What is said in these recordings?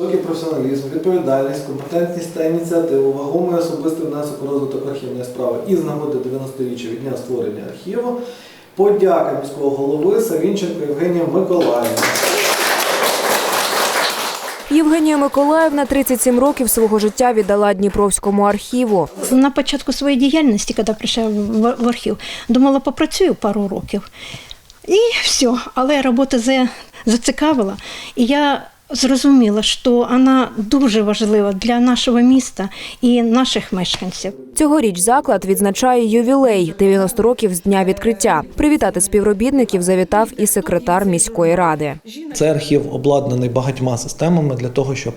Високий професіоналізм, відповідальність, компетентність та ініціативу, вагомий особистий внесок у розвиток архівної справи і з нагоди 90-річчя від дня створення архіву. Подяка міського голови Савінченко Євгенія Миколаївна. Євгенія Миколаївна 37 років свого життя віддала Дніпровському архіву. На початку своєї діяльності, коли прийшла в в архів, думала, попрацюю пару років. І все. Але робота зацікавила. І я зрозуміла, що вона дуже важлива для нашого міста і наших мешканців. Цьогоріч заклад відзначає ювілей 90 років з дня відкриття. Привітати співробітників завітав і секретар міської ради. Цей архів обладнаний багатьма системами для того, щоб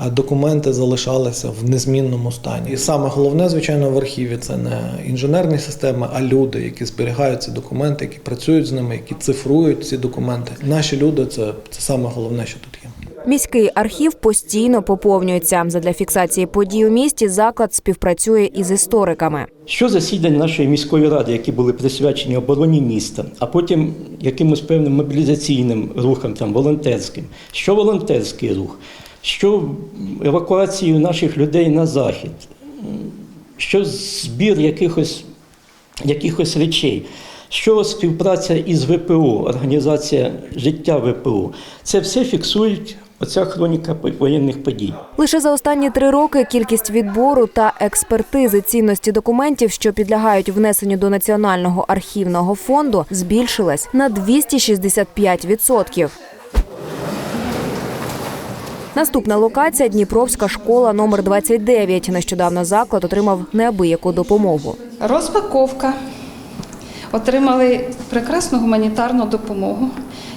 е, документи залишалися в незмінному стані. І саме головне, звичайно, в архіві це не інженерні системи, а люди, які зберігають ці документи, які працюють з ними, які цифрують ці документи. Наші люди це, це саме головне, що тут є. Міський архів постійно поповнюється. Задля фіксації подій у місті заклад співпрацює із істориками. Що засідань нашої міської ради, які були присвячені обороні міста, а потім якимось певним мобілізаційним рухам, там волонтерським, що волонтерський рух, що евакуацію наших людей на захід, що збір якихось, якихось речей. Що співпраця із ВПО, організація життя ВПО, це все фіксують оця хроніка воєнних подій. Лише за останні три роки кількість відбору та експертизи цінності документів, що підлягають внесенню до національного архівного фонду, збільшилась на 265%. Наступна локація Дніпровська школа номер 29. Нещодавно заклад отримав неабияку допомогу. Розпаковка. Отримали прекрасну гуманітарну допомогу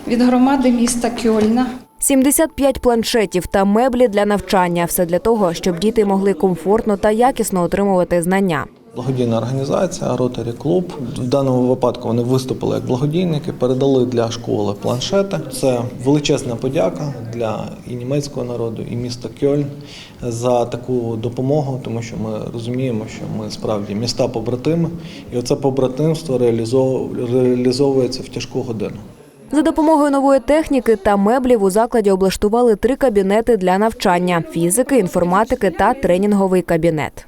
від громади міста Кьольна. 75 планшетів та меблі для навчання. Все для того, щоб діти могли комфортно та якісно отримувати знання. Благодійна організація Rotary Club. В даному випадку вони виступили як благодійники, передали для школи планшети. Це величезна подяка для і німецького народу, і міста Кьольн за таку допомогу, тому що ми розуміємо, що ми справді міста побратими, і оце побратимство реалізовується в тяжку годину. За допомогою нової техніки та меблів у закладі облаштували три кабінети для навчання: фізики, інформатики та тренінговий кабінет.